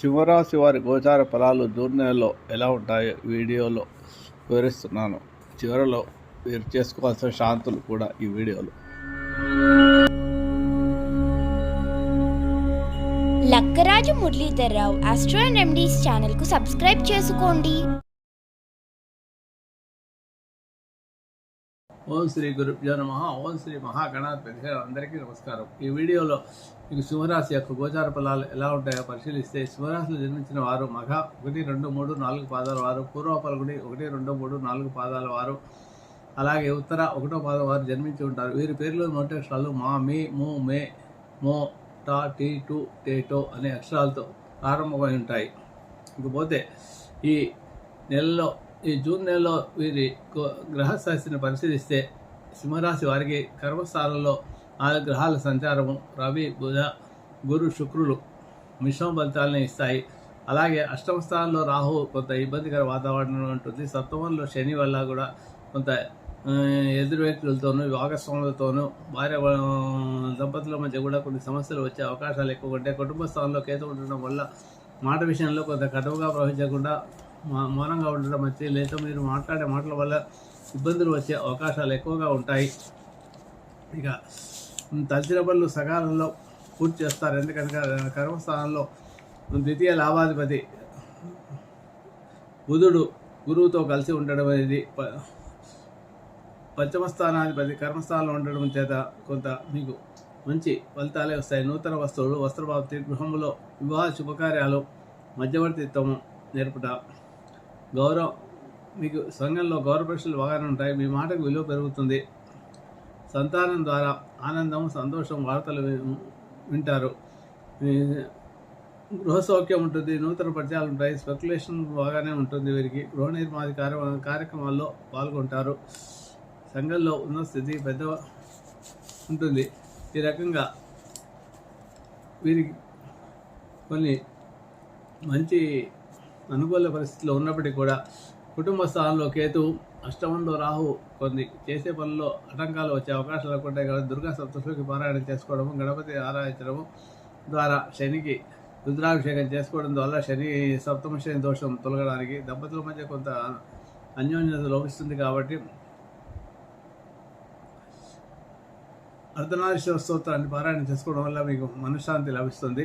సింహరాశి వారి గోచార ఫలాలు జూన్ నెలలో ఎలా ఉంటాయో వీడియోలో వివరిస్తున్నాను. చివరలో మీరు చేసుకోవాల్సిన శాంతులు కూడా ఈ వీడియోలో. Lakkaraju Muralidhar Rao astro and MDs ఛానల్కు సబ్స్క్రైబ్ చేసుకోండి. ఓం శ్రీ గురుభ్యో నమ. ఓం శ్రీ మహాగణాధిపతి అందరికీ నమస్కారం. ఈ వీడియోలో మీకు సింహరాశి యొక్క గోచార ఫలాలు ఎలా ఉంటాయో పరిశీలిస్తే సింహరాశిలో జన్మించిన వారు మగ ఒకటి రెండు మూడు నాలుగు పాదాల వారు పూర్వ పలుగుడి ఒకటి రెండు మూడు నాలుగు పాదాల వారు అలాగే ఉత్తర ఒకటో పాదం వారు జన్మించి ఉంటారు. వీరి పేర్లు మొదటి అక్షరాలు మా మీ ము మే మో టా టీ టు టేటో అనే అక్షరాలతో ప్రారంభమై ఉంటాయి. ఇకపోతే ఈ నెలలో ఈ జూన్ నెలలో వీరి గ్రహ గ్రహశాస్త్రిని పరిశీలిస్తే సింహరాశి వారికి కర్మస్థానంలో నాలుగు గ్రహాల సంచారము రవి బుధ గురు శుక్రులు మిశ్రమ ఫలితాలను ఇస్తాయి. అలాగే అష్టమ స్థానంలో రాహు కొంత ఇబ్బందికర వాతావరణం ఉంటుంది. సప్తమంలో శని వల్ల కూడా కొంత ఎదురు వ్యక్తులతోనూ భాగస్వాములతోనూ భార్య దంపతుల మధ్య కూడా కొన్ని సమస్యలు వచ్చే అవకాశాలు ఎక్కువ ఉంటాయి. కుటుంబ స్థానంలో కేతు ఉండడం వల్ల మాట విషయంలో కొంత కటువుగా ప్రవహించకుండా మౌనంగా ఉండడం వచ్చి లేదా మీరు మాట్లాడే మాటల వల్ల ఇబ్బందులు వచ్చే అవకాశాలు ఎక్కువగా ఉంటాయి. ఇక ఉమ్, తలచిన పనులు సకాలంలో పూర్తి చేస్తారు. ఎందుకంటే కర్మస్థానంలో ద్వితీయ లాభాధిపతి బుధుడు గురువుతో కలిసి ఉండడం అనేది ప- పంచమ స్థానాధిపతి కర్మస్థానంలో ఉండడం చేత కొంత మీకు మంచి ఫలితాలే వస్తాయి. నూతన వస్తువులు వస్త్రప్రాప్తి గృహంలో వివాహ శుభకార్యాలు మధ్యవర్తిత్వము నేర్పుట గౌరవం. మీకు సంఘంలో గౌరవ పరీక్షలు బాగానే ఉంటాయి. మీ మాటకు విలువ పెరుగుతుంది. సంతానం ద్వారా ఆనందం సంతోషం వార్తలు వి- వింటారు. గృహ సౌఖ్యం ఉంటుంది. నూతన పరిచయాలు ఉంటాయి. స్పెక్యులేషన్ బాగానే ఉంటుంది వీరికి. గృహ నిర్మాణ కార్య కార్యక్రమాల్లో పాల్గొంటారు. సంఘంలో ఉన్న స్థితి పెద్ద ఉంటుంది. ఈ రకంగా వీరికి కొన్ని మంచి అనుకూల పరిస్థితుల్లో ఉన్నప్పటికీ కూడా కుటుంబ స్థానంలో కేతు అష్టమంలో రాహు కొన్ని చేసే పనుల్లో ఆటంకాలు వచ్చే అవకాశాలు ఎక్కువ ఉంటాయి కాబట్టి దుర్గా సప్తశికి పారాయణం చేసుకోవడము గణపతి ఆరాధించడము ద్వారా శనికి రుద్రాభిషేకం చేసుకోవడం ద్వారా శని సప్తమ శని దోషం తొలగడానికి దంపతుల మధ్య కొంత అన్యోన్యత లోపిస్తుంది కాబట్టి అర్ధనారీశ్వర స్తోత్రాన్ని పారాయణ చేసుకోవడం వల్ల మీకు మనశ్శాంతి లభిస్తుంది.